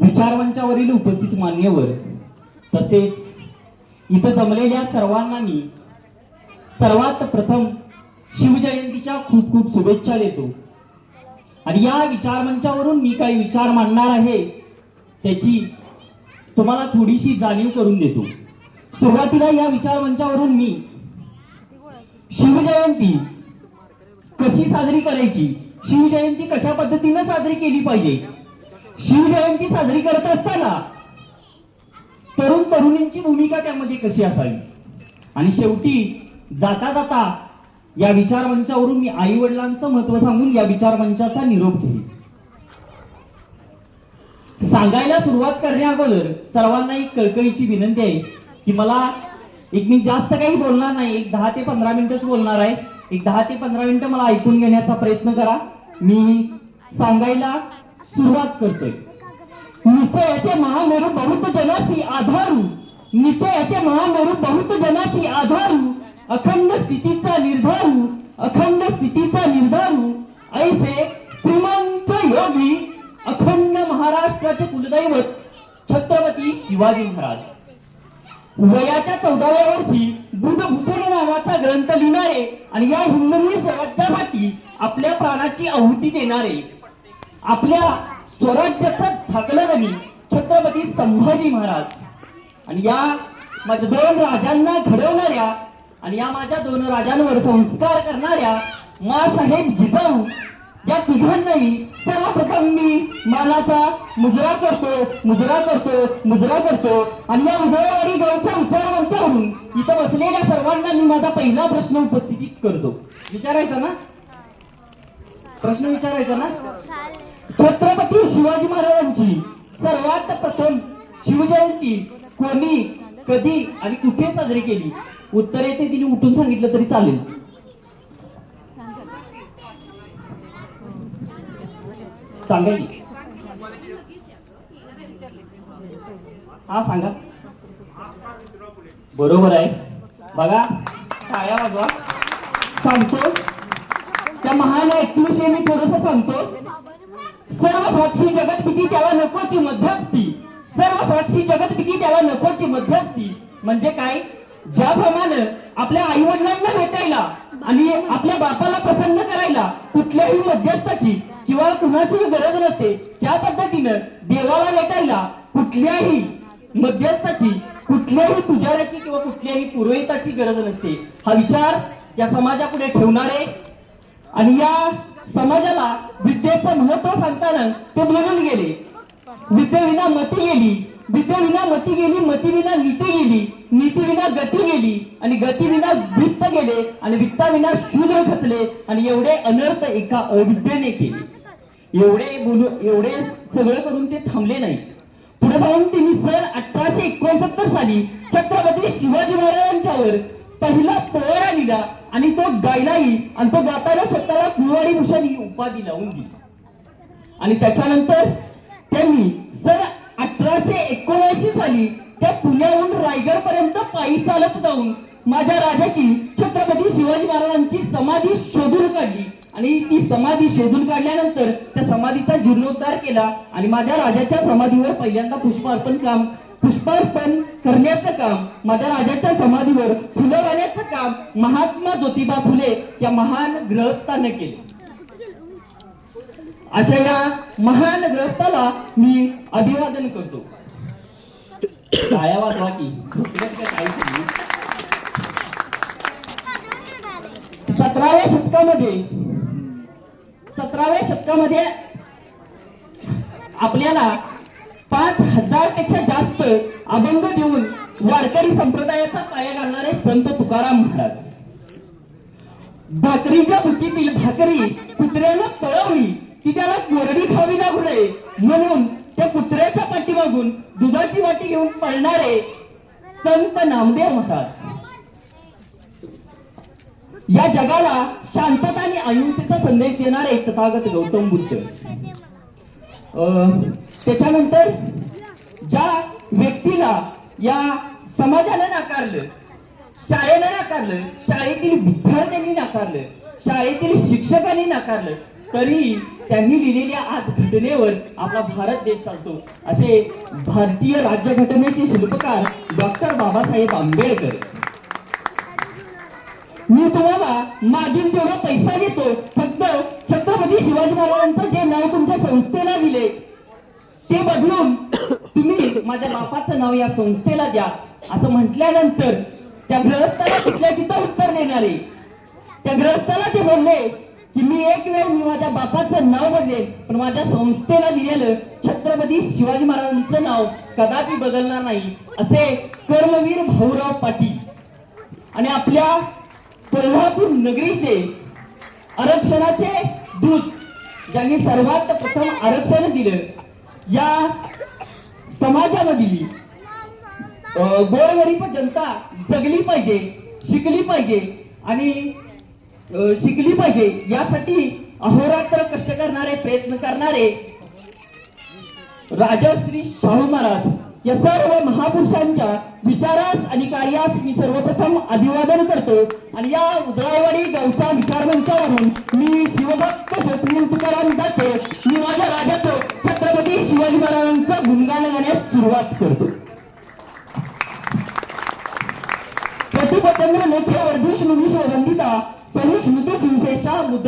विचारमंचावरील उपस्थित मान्यवर तसेच इथं जमलेल्या सर्वांना मी सर्वात प्रथम शिवजयंतीच्या खूप खूप शुभेच्छा देतो. आणि या विचारमंचावरून मी काही विचार मांडणार आहे त्याची तुम्हाला थोडीशी जाणीव करून देतो. सुरुवातीला या विचारमंचावरून मी शिवजयंती कशी साजरी करायची शिवजयंती कशा पद्धतीने साजरी केली पाहिजे शिवजयंती साजरी करत असताना तरुण तरुणींची भूमिका त्यामध्ये कशी असावी? आणि शेवटी जाता जाता या विचारमंचावरून मी आई वडिलांचं महत्त्व सांगून या विचारमंचाचा निरोप घेईन. सांगायला सुरुवात करण्या अगोदर सर्वांना एक कळकळीची विनंती आहे की मला एक मी जास्त काही बोलणार नाही एक दहा ते पंधरा मिनिटच बोलणार आहे. एक दहा ते पंधरा मिनिटं मला ऐकून घेण्याचा प्रयत्न करा. मी सांगायला सुरुवात करतोय. निश्चयाचे महामेरू बहुत जनासी आधारू. निश्चयाचे महामेरू बहुत जनासी आधारू. अखंड स्थितीचा निर्धारू. अखंड स्थितीचा निर्धारू. ऐसे श्रीमंत योगी अखंड महाराष्ट्राचे कुलदैवत छत्रपती शिवाजी महाराज. वयाच्या चौदाव्या वर्षी बुधभूषण नावाचा ग्रंथ लिहिणारे आणि या हिंदवी स्वराज्यासाठी आपल्या प्राणाची आहुती देणारे आपल्या स्वराज्याचा धाकलगणी छत्रपती संभाजी महाराज. आणि या माझ्या दोन राजांना घडवणाऱ्या आणि या माझ्या दोन राजांवर संस्कार करणाऱ्या मासाहेब जिजाऊ या तिघांनाही सर्वप्रथम मी मानाचा मुजरा करतो मुजरा करतो मुजरा करतो. आणि या उदयवाडी गावच्या उच्चारावरून इथं बसलेल्या सर्वांना मी माझा पहिला प्रश्न उपस्थित करतो. विचारायचा ना? प्रश्न विचारायचा ना? छत्रपती शिवाजी महाराजांची सर्वात प्रथम शिवजयंती कोणी कधी आणि कुठे साजरी केली? उत्तर येते तिने उठून सांगितलं तरी चालेल. सांगा हा सांगा. बरोबर आहे. बघा टाळ्या वाजवा. सांगतो. त्या महान व्यक्तीविषयी मी थोडस सांगतो. सर्व साक्षी जगतपिती त्याला नकोची मध्यस्थी. सर्व साक्षी जगतपिती त्याला नकोची मध्यस्थी. म्हणजे काय? ज्याप्रमाणे आपल्या आई वडिलांना भेटायला आणि आपल्या बापाला प्रसन्न करायला कुठल्याही मध्यस्थाची किंवा कुणाची गरज नसते त्या पद्धतीनं देवाला भेटायला कुठल्याही मध्यस्थाची कुठल्याही पुजाऱ्याची किंवा कुठल्याही पुरोहिताची गरज नसते. हा विचार या समाजापुढे ठेवणारे आणि या समाजाला विद्येचं महत्त्व सांगताना ते बोलून गेले. विद्येविना मती गेली. विद्येविना मती गेली मतीविना नीती गेली. नीतीविना गती गेली. आणि गतीविना वित्त गेले. आणि वित्ताविना शूद्र खचले. आणि एवढे अनर्थ एका अविद्येने केले. एवढे बोलू एवढे सगळं करून ते थांबले नाही. पुढे जाऊन त्यांनी सन अठराशे एकोणसत्तर साली छत्रपती शिवाजी महाराजांच्यावर पहिला पोळा लिहिला आणि तो गायलाही आणि तो गाताना स्वतःला भूषण ही उपाधी लावून दिली. आणि त्याच्यानंतर त्यांनी सर अठराशे एकोणऐंशी साली त्या पुण्याहून रायगड पर्यंत पायी चालत जाऊन माझ्या राजाची छत्रपती शिवाजी महाराजांची समाधी शोधून काढली. आणि ती समाधी शोधून काढल्यानंतर त्या समाधीचा जीर्णोद्धार केला आणि माझ्या राजाच्या समाधीवर पहिल्यांदा पुष्पार्पण काम पुष्पार्पण करण्याचं काम माझ्या राजाच्या समाधीवर फुलं काम महात्मा ज्योतिबा फुले या महान ग्रहस्थानं केले. अशा या महान ग्रस्ताला मी अभिवादन करतो. टाळ्या वाजवा सतराव्या शतकामध्ये सतराव्या शतकामध्ये आपल्याला पाच हजारपेक्षा जास्त अभंग देऊन वारकरी संप्रदायाचा पाया घालणारे संत तुकाराम महाराज. भाकरीच्या बुद्धीतील भाकरी कुत्र्यानं पळवली की त्याला कोरडी खावी लागू नये. म्हणून त्या कुत्र्याच्या पाठीमागून दुधाची वाटी घेऊन पळणारे संत नामदेव महाराज. या जगाला शांतता आणि अहिंसेचा संदेश देणारे तथागत गौतम बुद्ध. अं, त्याच्यानंतर ज्या व्यक्तीला या समाजानं नाकारलं शाळेनं नाकारलं शाळेतील विद्यार्थ्यांनी नाकारलं शाळेतील शिक्षकांनी नाकारलं तरी त्यांनी लिहिलेल्या आज घटनेवर आपला भारत देश चालतो. असे भारतीय राज्यघटनेचे शिल्पकार डॉक्टर बाबासाहेब आंबेडकर. मी तुम्हाला मागील तेवढा पैसा घेतो फक्त छत्रपती शिवाजी महाराजांचं जे नाव तुमच्या संस्थेला दिले ते बदलून तुम्ही माझ्या बापाचं नाव या संस्थेला द्या. असं म्हटल्यानंतर त्या ग्रहस्थाला तिथल्या तिथं उत्तर देणारे त्या ग्रहस्थाला ते बोलले की मी एक वेळ मी माझ्या बापाचं नाव बदलेल पण माझ्या संस्थेला दिलेलं छत्रपती शिवाजी महाराजांचं नाव कदापि बदलणार नाही. असे कर्मवीर भाऊराव पाटील आणि आपल्या कोल्हापूर नगरीचे आरक्षणाचे दूत ज्यांनी सर्वात प्रथम आरक्षण दिलं या समाजामधील गोरगरीब जनता जगली पाहिजे शिकली पाहिजे आणि शिकली पाहिजे यासाठी अहोरात्र कष्ट करणारे प्रयत्न करणारे राजा श्री शाहू महाराज या सर्व महापुरुषांच्या विचारास आणि कार्यास मी सर्वप्रथम अभिवादन करतो आणि या उदळाईवाडी गावच्या विचारमंचावरून मी शिवभक्त स्वप्नील तुकाराम दाते मी माझ्या राजाचं छत्रपती शिवाजी महाराजांचं गुणगान गाण्यास सुरुवात करतो. प्रतिपचंद्र लेखे वर्धेश मुनीश वंदिता सहिष्णुते सुविशेषा मुद्रा